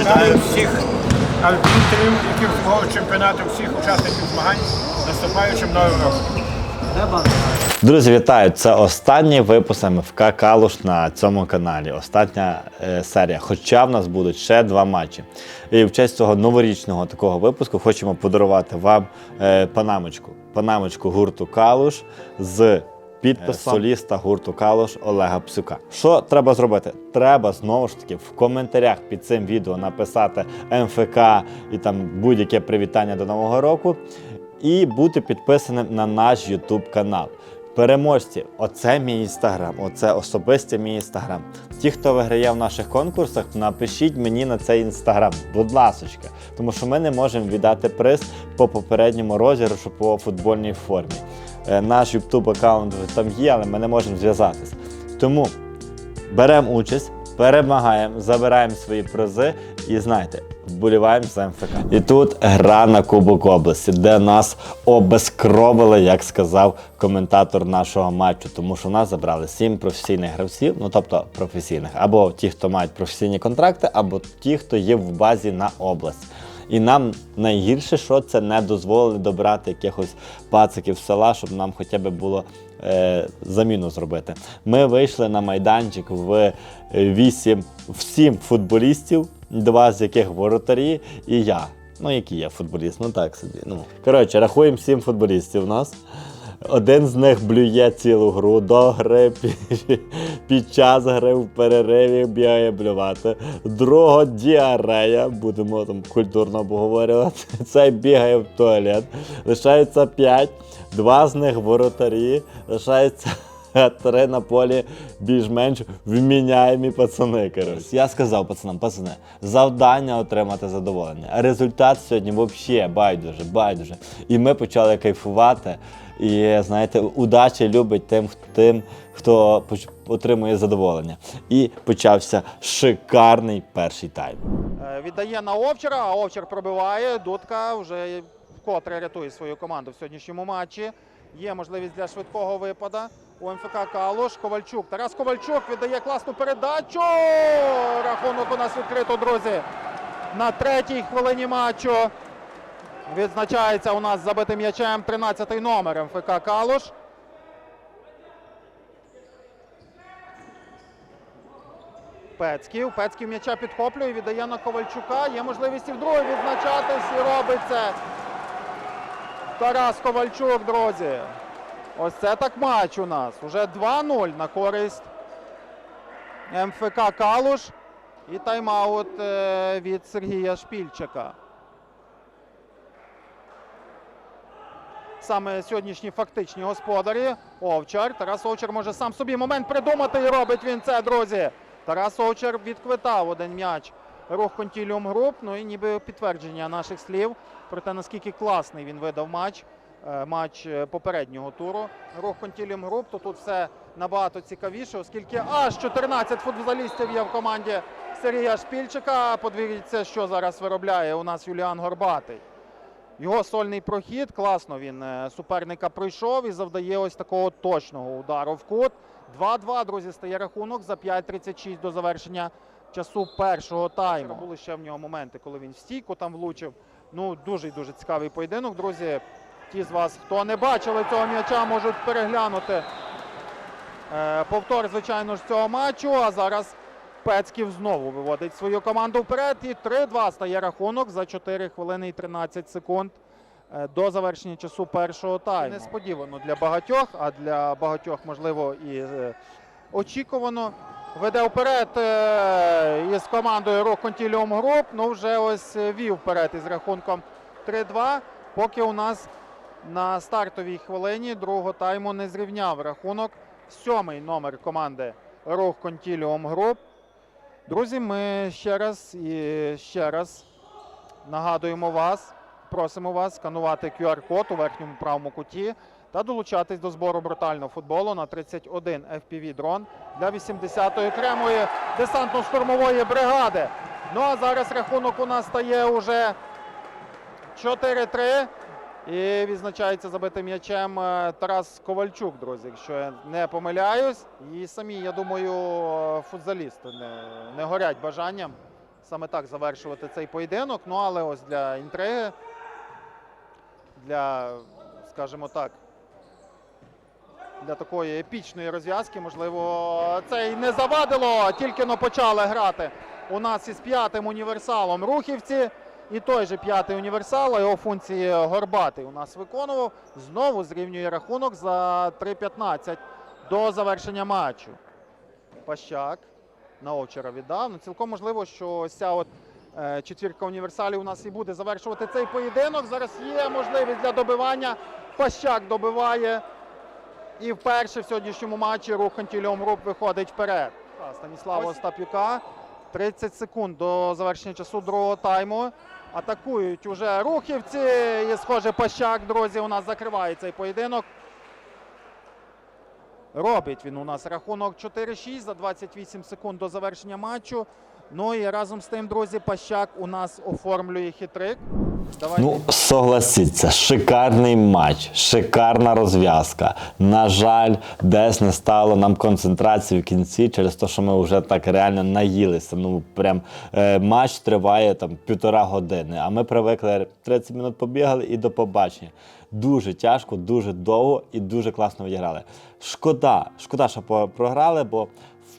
Вітаю всіх арбітрів, якихось чемпіонату, всіх учасників змагань наступаючим новим роком. Друзі, вітаю! Це останній випуск МФК Калуш на цьому каналі. Остання е, серія. Хоча в нас будуть ще два матчі. І в честь цього новорічного такого випуску хочемо подарувати вам е, панамочку. Панамочку гурту Калуш з підписом соліста гурту Калуш Олега Псюка. Що треба зробити? Треба знову ж таки в коментарях під цим відео написати МФК і там будь-яке привітання до Нового року і бути підписаним на наш YouTube канал. Переможці, оце мій інстаграм, оце особисте мій інстаграм. Ті, хто виграє в наших конкурсах, напишіть мені на цей інстаграм, будь ласочка, тому що ми не можемо віддати приз по попередньому розіграшу по футбольній формі. Е, Наш YouTube аккаунт там є, але ми не можемо зв'язатись. Тому беремо участь, перемагаємо, забираємо свої призи і знаєте, вболіваємо за МФК. І тут гра на Кубок області, де нас обезкровили, як сказав коментатор нашого матчу, тому що нас забрали сім професійних гравців, ну тобто професійних, або ті, хто мають професійні контракти, або ті, хто є в базі на область. І нам найгірше, що це не дозволили добрати якихось пациків з села, щоб нам хоча б було е, заміну зробити. Ми вийшли на майданчик в 8, в 7 футболістів, два з яких воротарі, і я. Ну, який я футболіст, ну так собі. Ну. Коротше, рахуємо 7 футболістів у нас. Один з них блює цілу гру до гри, під, час гри в перериві бігає блювати. Другого діарея, будемо там культурно обговорювати. Цей бігає в туалет. Лишається 5, два з них воротарі, лишається. Три на полі більш-менш вміняємі пацани. Коротше. Я сказав пацанам, пацани, завдання отримати задоволення. Результат сьогодні взагалі байдуже, байдуже. І ми почали кайфувати. І знаєте, удача любить тим, тим хто отримує задоволення. І почався шикарний перший тайм. Е, Віддає на Овчара, а Овчар пробиває. Дудка вже вкотре рятує свою команду в сьогоднішньому матчі. Є можливість для швидкого випаду у МФК Калуш. Ковальчук. Тарас Ковальчук віддає класну передачу. Рахунок у нас відкрито, друзі. На третій хвилині матчу відзначається у нас забитим м'ячем 13-й номер МФК Калуш. Пецьків. Пецьків м'яча підхоплює, віддає на Ковальчука. Є можливість і вдруге відзначатись і робить це. Тарас Ковальчук, друзі. Ось це так матч у нас. Уже 2-0 на користь МФК Калуш. І тайм-аут е, від Сергія Шпільчика. Саме сьогоднішні фактичні господарі. Овчар. Тарас Овчар може сам собі момент придумати і робить він це, друзі. Тарас Овчар відквитав один м'яч рух Контіліум Груп. Ну і ніби підтвердження наших слів про те, наскільки класний він видав матч. е, Матч е, попереднього туру. Рух Контіліум Груп. То тут все набагато цікавіше, оскільки аж 14 футболістів є в команді Сергія Шпільчика. Подивіться, що зараз виробляє у нас Юліан Горбатий. Його сольний прохід, класно він е, суперника пройшов і завдає ось такого точного удару в кут. 2-2, друзі, стає рахунок за 5.36 до завершення часу першого тайму. Були ще в нього моменти, коли він в стійку там влучив. Ну, дуже дуже цікавий поєдинок, друзі. Ті з вас, хто не бачили цього м'яча, можуть переглянути е, повтор, звичайно ж, цього матчу. А зараз Пецьків знову виводить свою команду вперед. І 3-2 стає рахунок за 4 хвилини і 13 секунд е, до завершення часу першого тайму. Несподівано для багатьох, а для багатьох, можливо, і е, очікувано. Веде вперед е, із командою Рух Контіліум Груп. Ну вже ось вів вперед із рахунком 3-2. Поки у нас на стартовій хвилині другого тайму не зрівняв рахунок. Сьомий номер команди Рух Контіліум Груп. Друзі, ми ще раз і ще раз нагадуємо вас, просимо вас сканувати QR-код у верхньому правому куті та долучатись до збору брутального футболу на 31 FPV дрон для 80-ї окремої десантно-штурмової бригади. Ну а зараз рахунок у нас стає уже 4-3. І відзначається забитим м'ячем е, Тарас Ковальчук, друзі, якщо я не помиляюсь. І самі, я думаю, футзалісти не, не горять бажанням саме так завершувати цей поєдинок. Ну але ось для інтриги, для, скажімо так, для такої епічної розв'язки, можливо, це й не завадило. Тільки но почали грати у нас із п'ятим універсалом рухівці. І той же п'ятий універсал, а його функції Горбатий у нас виконував. Знову зрівнює рахунок за 3.15 до завершення матчу. Пащак на Овчара віддав. Ну, цілком можливо, що ця от е, четвірка універсалів у нас і буде завершувати цей поєдинок. Зараз є можливість для добивання. Пащак добиває. І вперше в сьогоднішньому матчі рух Антіліум Груп виходить вперед. Та, Станіслава Остапюка. 30 секунд до завершення часу другого тайму. Атакують уже рухівці. І, схоже, Пащак, друзі, у нас закриває цей поєдинок. Робить він у нас рахунок 4-6 за 28 секунд до завершення матчу. Ну і разом з тим, друзі, Пащак у нас оформлює хитрик. Ну, согласіться, шикарний матч, шикарна розв'язка. На жаль, десь не стало нам концентрації в кінці через те, що ми вже так реально наїлися. Ну, прям е, матч триває там півтора години, а ми привикли 30 минут побігали і до побачення. Дуже тяжко, дуже довго і дуже класно відіграли. Шкода, шкода, що програли, бо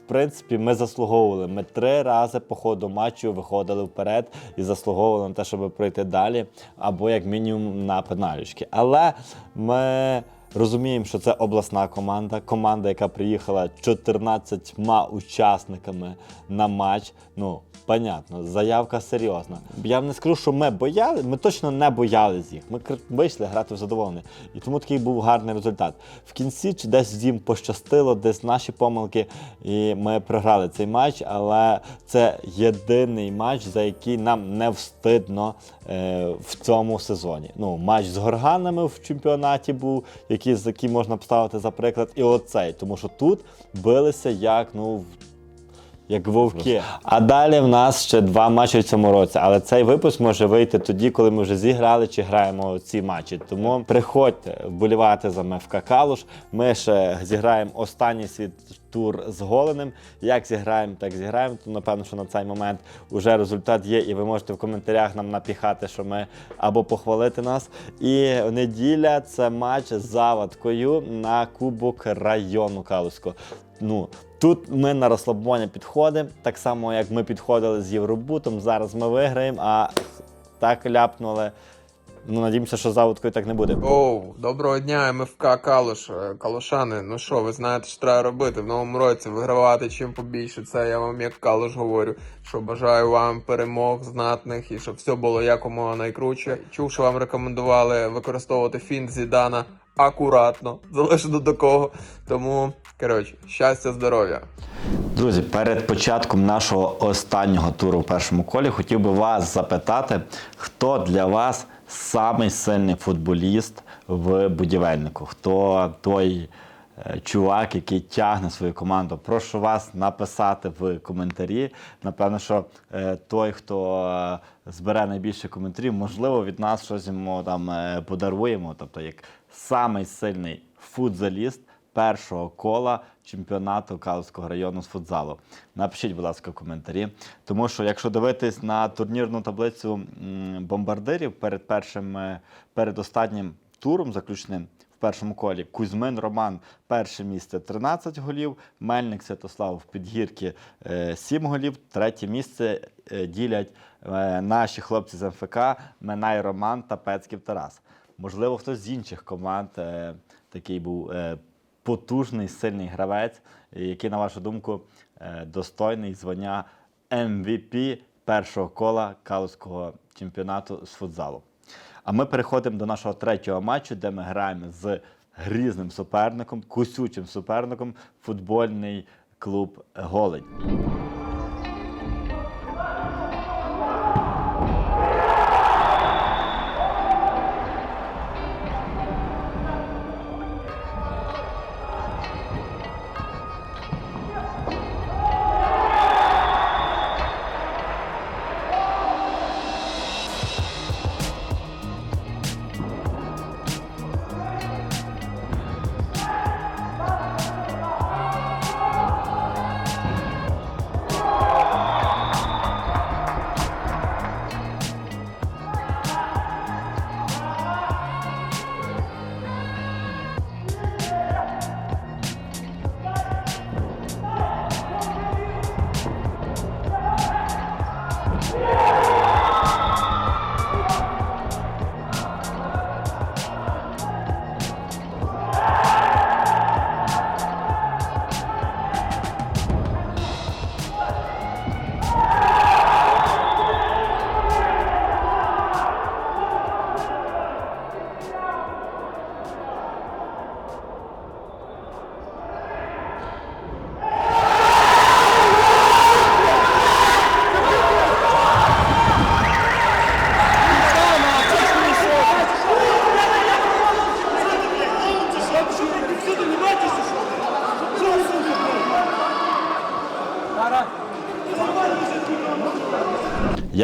принципі, ми заслуговували. Ми три рази по ходу матчу виходили вперед і заслуговували на те, щоб пройти далі, або як мінімум на пенальчики. Але ми розуміємо, що це обласна команда, команда, яка приїхала 14 учасниками на матч. Ну, понятно, заявка серйозна. Я не скажу, що ми бояли, ми точно не боялись їх. Ми вийшли грати в задоволення. І тому такий був гарний результат. В кінці чи десь їм пощастило, десь наші помилки, і ми програли цей матч, але це єдиний матч, за який нам не встидно е, в цьому сезоні. Ну, матч з горганами в чемпіонаті був, які який можна поставити за приклад, і оцей, тому що тут билися як ну. Як вовки. А далі в нас ще два матчі в цьому році. Але цей випуск може вийти тоді, коли ми вже зіграли чи граємо ці матчі. Тому приходьте вболівати за МФК Калуш. Ми ще зіграємо останній свій тур з голеним. Як зіграємо, так зіграємо. То напевно, що на цей момент вже результат є, і ви можете в коментарях нам напіхати, що ми або похвалити нас. І неділя це матч з завадкою на Кубок району Калуського. Ну, тут ми на розслабування підходимо, так само як ми підходили з Євробутом. Зараз ми виграємо, а так ляпнули. Ну, надіємося, що заводкою так не буде. Оу, доброго дня, МФК Калуш, Е, Калушани. Ну що, ви знаєте, що треба робити в новому році, вигравати чим побільше. Це я вам як Калуш говорю. Що бажаю вам перемог знатних і щоб все було якомога найкруче. Чув, що вам рекомендували використовувати фінт Зідана акуратно, залежно до кого. Тому, коротше, щастя, здоров'я. Друзі, перед початком нашого останнього туру в першому колі хотів би вас запитати, хто для вас самий сильний футболіст в будівельнику? Хто той е, чувак, який тягне свою команду? Прошу вас написати в коментарі. Напевно, що е, той, хто е, збере найбільше коментарів, можливо, від нас щось йому там подаруємо. Тобто, як самий сильний футзаліст першого кола чемпіонату Калузького району з футзалу. Напишіть, будь ласка, коментарі. Тому що, якщо дивитись на турнірну таблицю бомбардирів перед першим, е, перед останнім туром заключним. В першому колі Кузьмин Роман перше місце 13 голів, Мельник Святослав в підгірки е, 7 голів, третє місце е, ділять е, наші хлопці з МФК Минай Роман та Пецьків Тарас. Можливо, хтось з інших команд е, такий був е, потужний, сильний гравець, який, на вашу думку, е, достойний звання MVP першого кола Калузького чемпіонату з футзалу. А ми переходимо до нашого третього матчу, де ми граємо з грізним суперником, кусючим суперником, футбольний клуб Голень.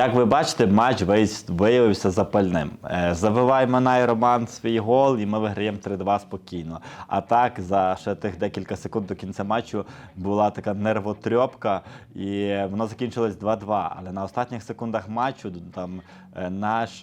Як ви бачите, матч виявився- запальним. Завиває Забиває Манай Роман свій гол, і ми виграємо 3-2 спокійно. А так, за ще тих декілька секунд до кінця матчу була така нервотрьопка, і воно закінчилось 2-2. Але на останніх секундах матчу там е, наш.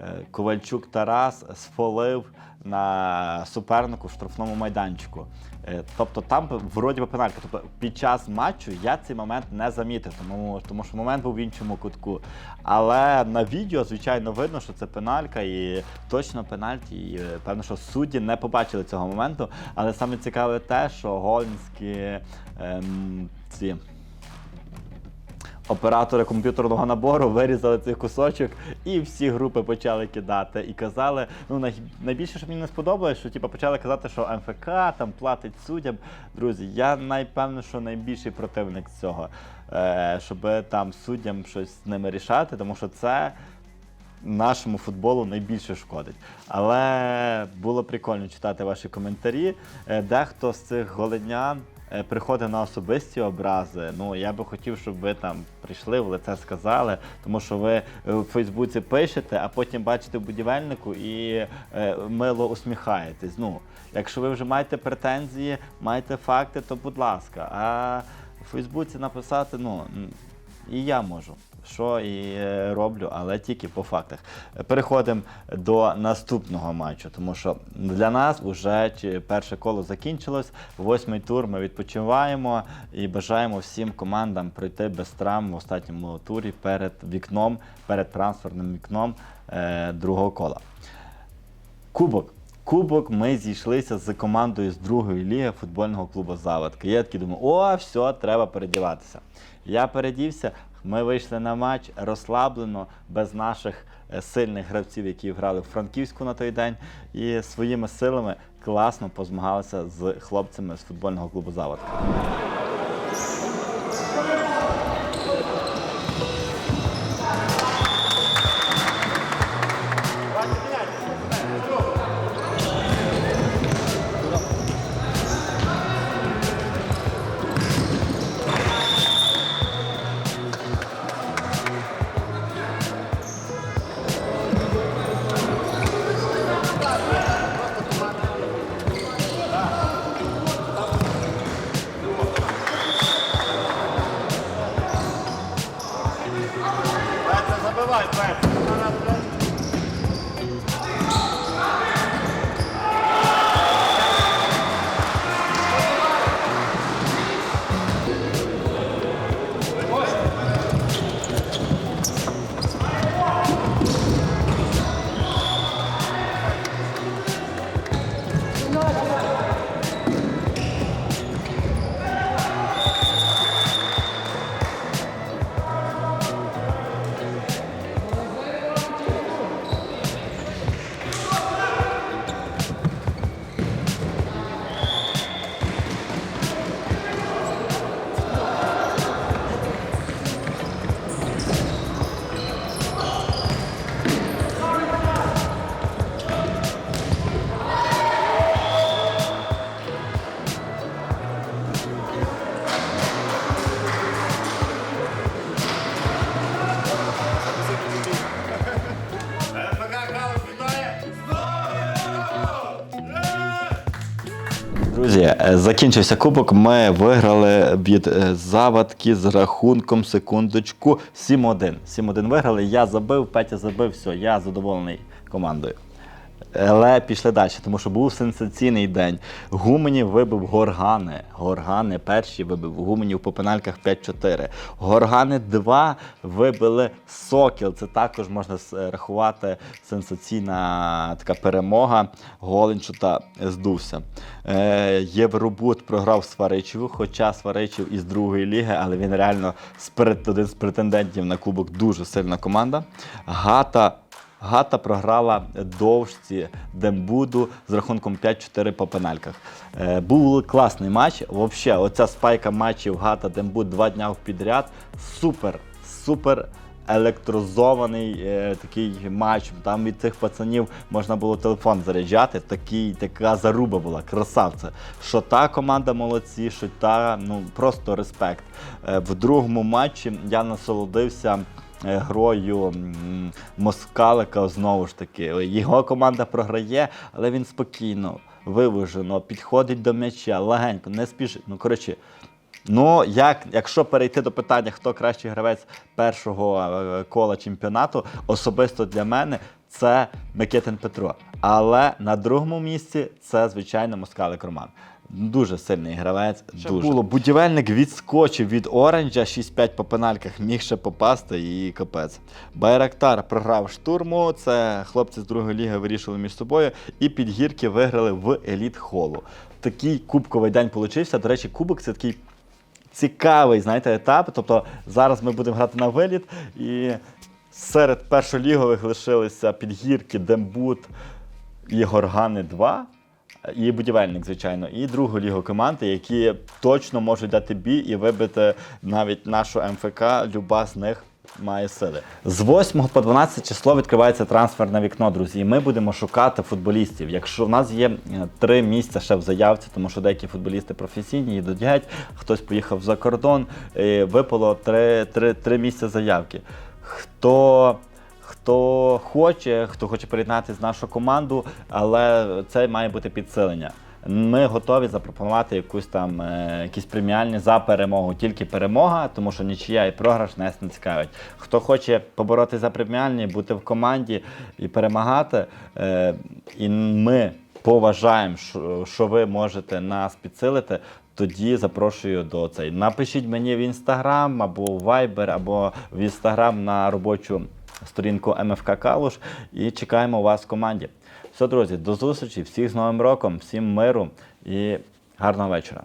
Е, Ковальчук Тарас сфолив на супернику в штрафному майданчику. Е, Тобто там вроді би пеналька. Тобто під час матчу я цей момент не замітив, тому, тому що момент був в іншому кутку. Але на відео, звичайно, видно, що це пеналька і точно пенальті. І е, певно, що судді не побачили цього моменту. Але саме цікаве те, що голінські ем, ці оператори комп'ютерного набору вирізали цей кусочок і всі групи почали кидати. І казали, ну найбільше, що мені не сподобалось, що типу, почали казати, що МФК там платить суддям. Друзі, я найпевне, що найбільший противник цього, е, щоб там суддям щось з ними рішати, тому що це. Нашому футболу найбільше шкодить. Але було прикольно читати ваші коментарі. Е, Дехто з цих голенян е, приходить на особисті образи. Ну я би хотів, щоб ви там прийшли в лице сказали, тому що ви в у Фейсбуці пишете, а потім бачите будівельнику і е, мило усміхаєтесь. Ну, якщо ви вже маєте претензії, маєте факти, то будь ласка. А в Фейсбуці написати, ну. і я можу, що і е, роблю, але тільки по фактах. Переходимо до наступного матчу, тому що для нас вже перше коло закінчилось. Восьмий тур ми відпочиваємо і бажаємо всім командам пройти без травм в останньому турі перед вікном, перед трансферним вікном е, другого кола. Кубок. Кубок ми зійшлися з командою з другої ліги футбольного клубу Заводки. Я такий думаю, о, все, треба передіватися. Я передівся, ми вийшли на матч розслаблено, без наших е, сильних гравців, які грали в Франківську на той день, і своїми силами класно позмагалися з хлопцями з футбольного клубу Заводка. Закінчився кубок. Ми виграли від заватки завадки з рахунком секундочку 7-1. 7-1 виграли. Я забив, Петя забив, все, я задоволений командою. Але пішли далі, тому що був сенсаційний день. Гуменів вибив Горгани. Горгани перші вибив Гуменів по пенальках 5-4. Горгани 2 вибили Сокіл. Це також можна рахувати сенсаційна така перемога. Голенчута здувся. Е, Євробут програв Сваричеву, хоча Сваричев із другої ліги, але він реально один з претендентів на кубок дуже сильна команда. Гата Гата програла довжці Дембуду з рахунком 5-4 по пенальках. Е, був класний матч. Взагалі, оця спайка матчів Гата Дембуд два дня підряд. Супер, супер електрозований е, такий матч. Там від цих пацанів можна було телефон заряджати. Такий, така заруба була, красавця. Що та команда молодці, що та ну просто респект. Е, в другому матчі я насолодився грою Москалика знову ж таки. Його команда програє, але він спокійно, виважено, підходить до м'яча, легенько, не спішить. Ну, коротше, Ну, як, якщо перейти до питання, хто кращий гравець першого е, кола чемпіонату, особисто для мене це Микитин Петро. Але на другому місці це, звичайно, Москалик Роман. Дуже сильний гравець. Ще дуже. було. Будівельник відскочив від Оранжа 6-5 по пенальках, міг ще попасти і капець. Байрактар програв штурму. Це хлопці з другої ліги вирішили між собою і підгірки виграли в еліт холу. Такий кубковий день получився. До речі, кубок це такий цікавий, знаєте, етап. Тобто зараз ми будемо грати на виліт, і серед першолігових лишилися підгірки, Дембут і Горгани 2. І будівельник, звичайно, і другу лігу команди, які точно можуть дати бій і вибити навіть нашу МФК. Люба з них має сили. З 8 по 12 число відкривається трансферне вікно, друзі. І ми будемо шукати футболістів. Якщо в нас є е, три місця ще в заявці, тому що деякі футболісти професійні їдуть геть, хтось поїхав за кордон, і випало три, три, три місця заявки. Хто Хто хоче, хто хоче приєднатися в нашу команду, але це має бути підсилення. Ми готові запропонувати якусь там е, якісь преміальні за перемогу, тільки перемога, тому що нічия і програш нас не цікавить. Хто хоче побороти за преміальні, бути в команді і перемагати, е, і ми поважаємо, що, ви можете нас підсилити. Тоді запрошую до цей. Напишіть мені в інстаграм або в Viber, або в інстаграм на робочу сторінку МФК Калуш і чекаємо вас в команді. Все, друзі, до зустрічі, всіх з Новим роком, всім миру і гарного вечора.